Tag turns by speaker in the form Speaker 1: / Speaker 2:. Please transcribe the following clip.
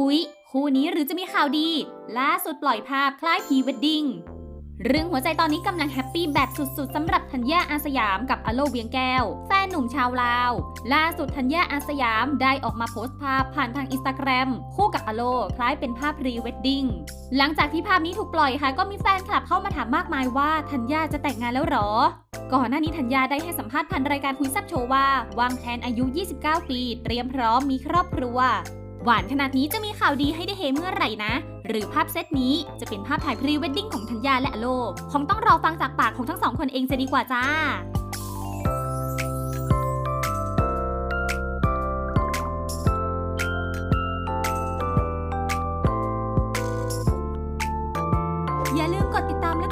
Speaker 1: อุ๊ย คู่นี้หรือจะมีข่าวดี ล่าสุดปล่อยภาพคล้ายพรีเวดดิ้งเรื่องหัวใจตอนนี้กำลังแฮปปี้แบบสุดๆสำหรับธัญญาอาสยามกับอโลเวียงแก้ว แฟนหนุ่มชาวลาว ล่าสุดธัญญาอาสยามได้ออกมาโพสต์ภาพผ่านทางอินสตาแกรมคู่กับอโลคล้ายเป็นภาพพรีเวดดิ้งหลังจากที่ภาพนี้ถูกปล่อยค่ะ ก็มีแฟนคลับเข้ามาถามมากมายว่าธัญญาจะแต่งงานแล้วหรอ ก่อนหน้านี้ธัญญาได้ให้สัมภาษณ์ผ่านรายการคุยแซับโชว์ว่าวางแผนอายุ 29 ปี เตรียมพร้อมมีครอบครัว หวานขนาดนี้จะมีข่าวดีให้ได้เฮเมื่อไหร่นะ หรือภาพเซตนี้จะเป็นภาพถ่ายพรีเวดดิ้งของธัญญาและโลคงต้องรอฟังจากปากของทั้งสองคนเองจะดีกว่าจ้าอย่าลืมกดติดตามและ